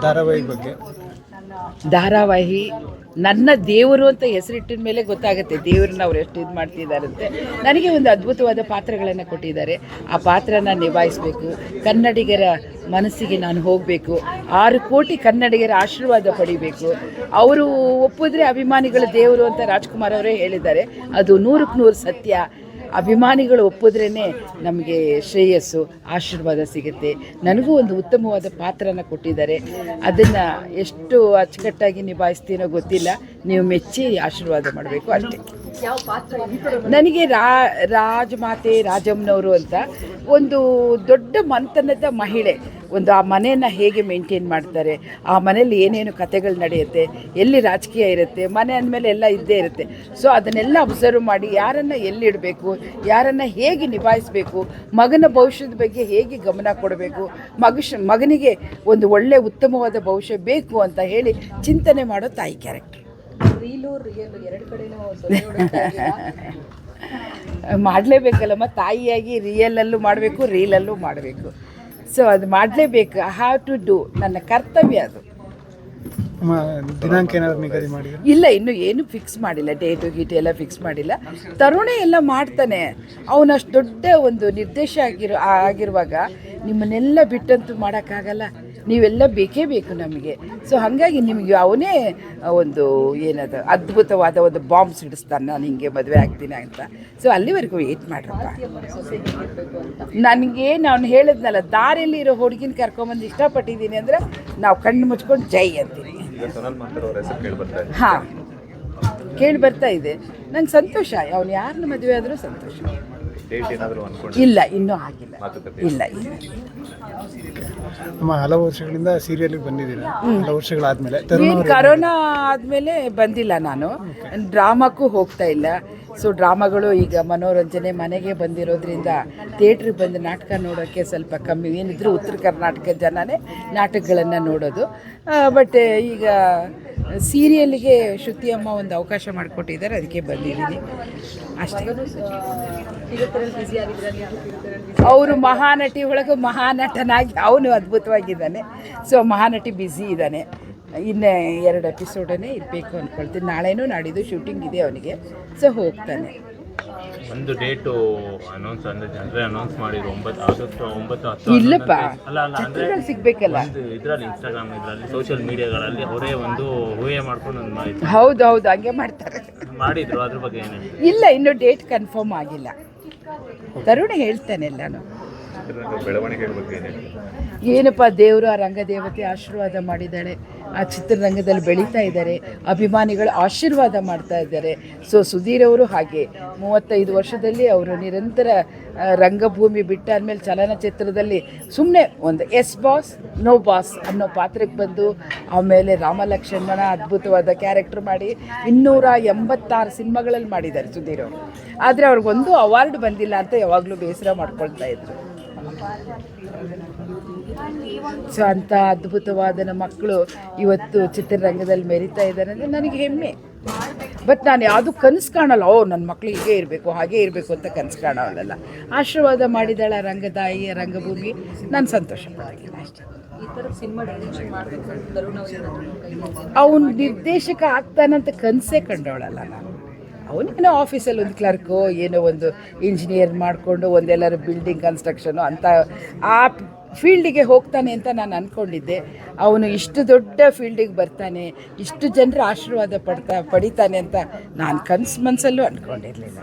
ಧಾರಾವಾಹಿ ಬಗ್ಗೆ. ಧಾರಾವಾಹಿ ನನ್ನ ದೇವರು ಅಂತ ಹೆಸರಿಟ್ಟಿದ ಮೇಲೆ ಗೊತ್ತಾಗುತ್ತೆ ದೇವ್ರನ್ನ ಅವ್ರು ಎಷ್ಟು ಇದು ಮಾಡ್ತಿದ್ದಾರಂತೆ ನನಗೆ ಒಂದು ಅದ್ಭುತವಾದ ಪಾತ್ರಗಳನ್ನು ಕೊಟ್ಟಿದ್ದಾರೆ. ಆ ಪಾತ್ರನ ನಿಭಾಯಿಸಬೇಕು. ಕನ್ನಡಿಗರ ಮನಸ್ಸಿಗೆ ನಾನು ಹೋಗಬೇಕು. ಆರು ಕೋಟಿ ಕನ್ನಡಿಗರ ಆಶೀರ್ವಾದ ಪಡಿಬೇಕು. ಅವರು ಒಪ್ಪಿದ್ರೆ ಅಭಿಮಾನಿಗಳ ದೇವರು ಅಂತ ರಾಜ್ಕುಮಾರ್ ಅವರೇ ಹೇಳಿದ್ದಾರೆ. ಅದು ನೂರಕ್ಕೆ ನೂರು ಸತ್ಯ. ಅಭಿಮಾನಿಗಳು ಒಪ್ಪಿದ್ರೇ ನಮಗೆ ಶ್ರೇಯಸ್ಸು, ಆಶೀರ್ವಾದ ಸಿಗುತ್ತೆ. ನನಗೂ ಒಂದು ಉತ್ತಮವಾದ ಪಾತ್ರನ ಕೊಟ್ಟಿದ್ದಾರೆ. ಅದನ್ನು ಎಷ್ಟು ಅಚ್ಚುಕಟ್ಟಾಗಿ ನಿಭಾಯಿಸ್ತೀನೋ ಗೊತ್ತಿಲ್ಲ. ನೀವು ಮೆಚ್ಚಿ ಆಶೀರ್ವಾದ ಮಾಡಬೇಕು ಅಷ್ಟೇ. ನನಗೆ ರಾ, ರಾಜಮಾತೆ ರಾಜಮ್ಮನವರು ಅಂತ ಒಂದು ದೊಡ್ಡ ಮಂಥನದ ಮಹಿಳೆ. ಒಂದು ಆ ಮನೆಯನ್ನು ಹೇಗೆ ಮೇಂಟೈನ್ ಮಾಡ್ತಾರೆ, ಆ ಮನೇಲಿ ಏನೇನು ಕಥೆಗಳು ನಡೆಯುತ್ತೆ, ಎಲ್ಲಿ ರಾಜಕೀಯ ಇರುತ್ತೆ, ಮನೆ ಅಂದಮೇಲೆ ಎಲ್ಲ ಇದ್ದೇ ಇರುತ್ತೆ. ಸೊ ಅದನ್ನೆಲ್ಲ ಅಬ್ಸರ್ವ್ ಮಾಡಿ ಯಾರನ್ನು ಎಲ್ಲಿಡಬೇಕು, ಯಾರನ್ನು ಹೇಗೆ ನಿಭಾಯಿಸಬೇಕು, ಮಗನ ಭವಿಷ್ಯದ ಬಗ್ಗೆ ಹೇಗೆ ಗಮನ ಕೊಡಬೇಕು ಮಗನಿಗೆ ಒಂದು ಒಳ್ಳೆಯ ಉತ್ತಮವಾದ ಭವಿಷ್ಯ ಬೇಕು ಅಂತ ಹೇಳಿ ಚಿಂತನೆ ಮಾಡೋ ತಾಯಿ ಕ್ಯಾರೆಕ್ಟರ್ ಮಾಡಲೇಬೇಕಲ್ಲಮ್ಮ ತಾಯಿಯಾಗಿ ರಿಯಲಲ್ಲೂ ಮಾಡಬೇಕು ರೀಲಲ್ಲೂ ಮಾಡಬೇಕು. ಸೊ ಅದು ಮಾಡಲೇಬೇಕು ಹಾವ್ ಹ್ಯಾವ್ ಟು ಡೂ ನನ್ನ ಕರ್ತವ್ಯ ಅದು. ದಿನಾಂಕ ಏನಾದ್ರು ನಿಗದಿ ಮಾಡಿದ್ರೆ? ಇಲ್ಲ ಇನ್ನು ಏನು ಫಿಕ್ಸ್ ಮಾಡಿಲ್ಲ ಡೇಟು ಗೀಟು ಎಲ್ಲ ಫಿಕ್ಸ್ ಮಾಡಿಲ್ಲ. ತರುಣೆ ಎಲ್ಲ ಮಾಡ್ತಾನೆ. ಅವನು ಅಷ್ಟು ದೊಡ್ಡ ಒಂದು ನಿರ್ದೇಶ ಆಗಿರೋ ಆಗಿರುವಾಗ ನಿಮ್ಮನ್ನೆಲ್ಲ ಬಿಟ್ಟಂತೂ ಮಾಡೋಕ್ಕಾಗಲ್ಲ. ನೀವೆಲ್ಲ ಬೇಕೇ ಬೇಕು ನಮಗೆ. ಸೊ ಹಾಗಾಗಿ ನಿಮಗೆ ಅವನೇ ಒಂದು ಏನದು ಅದ್ಭುತವಾದ ಒಂದು ಬಾಂಬ್ ಸಿಡಿಸ್ತಾನೆ ನಾನು ಹಿಂಗೆ ಮದುವೆ ಆಗ್ತೀನಿ ಅಂತ. ಸೊ ಅಲ್ಲಿವರೆಗೂ ವೇಟ್ ಮಾಡ್ರಪ್ಪ. ನನಗೆ ನಾನು ಹೇಳಿದ್ನಲ್ಲ ದಾರಿಯಲ್ಲಿ ಇರೋ ಹುಡುಗಿನ ಕರ್ಕೊಂಬಂದು ಇಷ್ಟಪಟ್ಟಿದ್ದೀನಿ ಅಂದರೆ ನಾವು ಕಣ್ಣು ಮುಚ್ಕೊಂಡು ಜೈ ಅಂತೀನಿ. ಹಾಂ ಕೇಳಿ ಬರ್ತಾ ಇದೆ. ನಂಗೆ ಸಂತೋಷ ಅವನು ಯಾರನ್ನ ಮದುವೆ ಆದರೂ ಸಂತೋಷ. ಇಲ್ಲ ಇನ್ನೂ ಆಗಿಲ್ಲ. ಇಲ್ಲ ಇಲ್ಲ. ಅಮ್ಮ ಹಲವು ವರ್ಷಗಳಿಂದ ಸೀರಿಯಲ್ಗೆ ಬಂದಿದ್ದೀನಿ ಹಲವು ವರ್ಷಗಳಾದ್ಮೇಲೆ ಕರೋನಾ ಆದಮೇಲೆ ಬಂದಿಲ್ಲ ನಾನು. ಡ್ರಾಮಾಕ್ಕೂ ಹೋಗ್ತಾ ಇಲ್ಲ. ಸೊ ಡ್ರಾಮಾಗಳು ಈಗ ಮನೋರಂಜನೆ ಮನೆಗೆ ಬಂದಿರೋದ್ರಿಂದ ಥಿಯೇಟ್ರಿಗೆ ಬಂದು ನಾಟಕ ನೋಡೋಕ್ಕೆ ಸ್ವಲ್ಪ ಕಮ್ಮಿ. ಏನಿದ್ರು ಉತ್ತರ ಕರ್ನಾಟಕ ಜನನೇ ನಾಟಕಗಳನ್ನು ನೋಡೋದು. ಬಟ್ ಈಗ ಸೀರಿಯಲ್ಗೆ ಶ್ರುತಿ ಅಮ್ಮ ಒಂದು ಅವಕಾಶ ಮಾಡಿಕೊಟ್ಟಿದ್ದಾರೆ, ಅದಕ್ಕೆ ಬಂದಿದ್ದೀನಿ. ಅಷ್ಟೇ. ಅವರು ಮಹಾನಟಿ ಒಳಗೆ ಮಹಾನಟನಾಗಿ, ಅವನು ಅದ್ಭುತವಾಗಿದ್ದಾನೆ. ಸೊ, ಮಹಾನಟಿ ಬ್ಯುಸಿ ಇದ್ದಾನೆ. ಇನ್ನು ಎರಡು ಎಪಿಸೋಡನ್ನೇ ಇರಬೇಕು ಅಂದ್ಕೊಳ್ತೀನಿ ನಾಳೆನೂ ನಾಡಿದ್ದು ಶೂಟಿಂಗ್ ಇದೆ ಅವನಿಗೆ. ಸೊ, ಹೋಗ್ತಾನೆ. ಒಂದು ಡೇಟು ಅನೌನ್ಸ್ ಅಂದ್ರೆ ಜನರೇ ಅನೌನ್ಸ್ ಮಾಡಿದ್ರು ಒಂಬತ್ತು ಆಗಸ್ಟ್ ಒಂಬತ್ತು ಹತ್ತು ಇಲ್ಲಪ್ಪ. ಅಲ್ಲ ಅಲ್ಲ ಅಂದ್ರೆ ಸಿಗ್ಬೇಕಲ್ಲ. ಒಂದು ಇದ್ರಲ್ಲಿ ಇನ್ಸ್ಟಾಗ್ರಾಮ್ ಇದ್ರಲ್ಲಿ ಸೋಷಿಯಲ್ ಮೀಡಿಯಾಗಳಲ್ಲಿ ಅವರೇ ಒಂದು ಊಹೆ ಮಾಡ್ಕೊಂಡು ಒಂದು ಮಾಡಿದ್ರು. ಹೌದು ಹೌದು ಹಂಗೆ ಮಾಡ್ತಾರೆ. ಮಾಡಿದ್ರು ಅದ್ರ ಬಗ್ಗೆ ಏನೇ ಇಲ್ಲ ಇನ್ನು ಡೇಟ್ ಕನ್ಫರ್ಮ್ ಆಗಿಲ್ಲ. ತರುಣ ಹೇಳ್ತಾನೆ ಎಲ್ಲಾನು. ಏನಪ್ಪ, ದೇವರು ಆ ರಂಗದೇವತೆ ಆಶೀರ್ವಾದ ಮಾಡಿದ್ದಾಳೆ. ಆ ಚಿತ್ರರಂಗದಲ್ಲಿ ಬೆಳೀತಾ ಇದ್ದಾರೆ. ಅಭಿಮಾನಿಗಳು ಆಶೀರ್ವಾದ ಮಾಡ್ತಾ ಇದ್ದಾರೆ. ಸೊ ಸುಧೀರ್ ಅವರು ಹಾಗೆ ಮೂವತ್ತೈದು ವರ್ಷದಲ್ಲಿ ಅವರು ನಿರಂತರ ರಂಗಭೂಮಿ ಬಿಟ್ಟಾದ್ಮೇಲೆ ಚಲನಚಿತ್ರದಲ್ಲಿ ಸುಮ್ಮನೆ ಒಂದು ಎಸ್ ಬಾಸ್ ನೋ ಬಾಸ್ ಅನ್ನೋ ಪಾತ್ರಕ್ಕೆ ಬಂದು, ಆಮೇಲೆ ರಾಮಲಕ್ಷ್ಮಣ ಅದ್ಭುತವಾದ ಕ್ಯಾರೆಕ್ಟರ್ ಮಾಡಿ ಇನ್ನೂರ ಎಂಬತ್ತಾರು ಸಿನಿಮಾಗಳಲ್ಲಿ ಮಾಡಿದ್ದಾರೆ ಸುಧೀರ್ ಅವರು. ಆದರೆ ಅವ್ರಿಗೊಂದು ಅವಾರ್ಡ್ ಬಂದಿಲ್ಲ ಅಂತ ಯಾವಾಗಲೂ ಬೇಸರ ಮಾಡ್ಕೊಳ್ತಾ ಇದ್ರು. ಸೊ ಅಂಥ ಅದ್ಭುತವಾದ ನಮ್ಮ ಮಕ್ಕಳು ಇವತ್ತು ಚಿತ್ರರಂಗದಲ್ಲಿ ಮೆರಿತಾ ಇದ್ದಾರೆ ಅಂದರೆ ನನಗೆ ಹೆಮ್ಮೆ. ಬಟ್ ನಾನು ಯಾವುದು ಕನಸು ಕಾಣಲ್ಲ. ಓ ನನ್ನ ಮಕ್ಳು ಹೀಗೆ ಇರಬೇಕು ಹಾಗೆ ಇರಬೇಕು ಅಂತ ಕನಸು ಕಾಣೋಲ್ಲ ಆಶೀರ್ವಾದ ಮಾಡಿದಾಳ ರಂಗದಾಯಿಯ ರಂಗಭೂಮಿ. ನಾನು ಸಂತೋಷ ಪಡ್ತೀನಿ ಅಷ್ಟೇ ಅವನು ನಿರ್ದೇಶಕ ಆಗ್ತಾನಂತ ಕನಸೇ ಕಂಡವಳಲ್ಲ ನಾನು. ಅವನಿಗೇನೋ ಆಫೀಸಲ್ಲಿ ಒಂದು ಕ್ಲರ್ಕು ಏನೋ ಒಂದು ಇಂಜಿನಿಯರ್ ಮಾಡಿಕೊಂಡು ಒಂದೆಲ್ಲರೂ ಬಿಲ್ಡಿಂಗ್ ಕನ್ಸ್ಟ್ರಕ್ಷನು ಅಂತ ಆ ಫೀಲ್ಡಿಗೆ ಹೋಗ್ತಾನೆ ಅಂತ ನಾನು ಅಂದ್ಕೊಂಡಿದ್ದೆ ಅವನು ಇಷ್ಟು ದೊಡ್ಡ ಫೀಲ್ಡಿಗೆ ಬರ್ತಾನೆ, ಇಷ್ಟು ಜನರ ಆಶೀರ್ವಾದ ಪಡ್ತಾ, ಪಡಿತಾನೆ ಅಂತ ನಾನು ಕನಸು ಮನಸ್ಸಲ್ಲೂ ಅಂದ್ಕೊಂಡಿರಲಿಲ್ಲ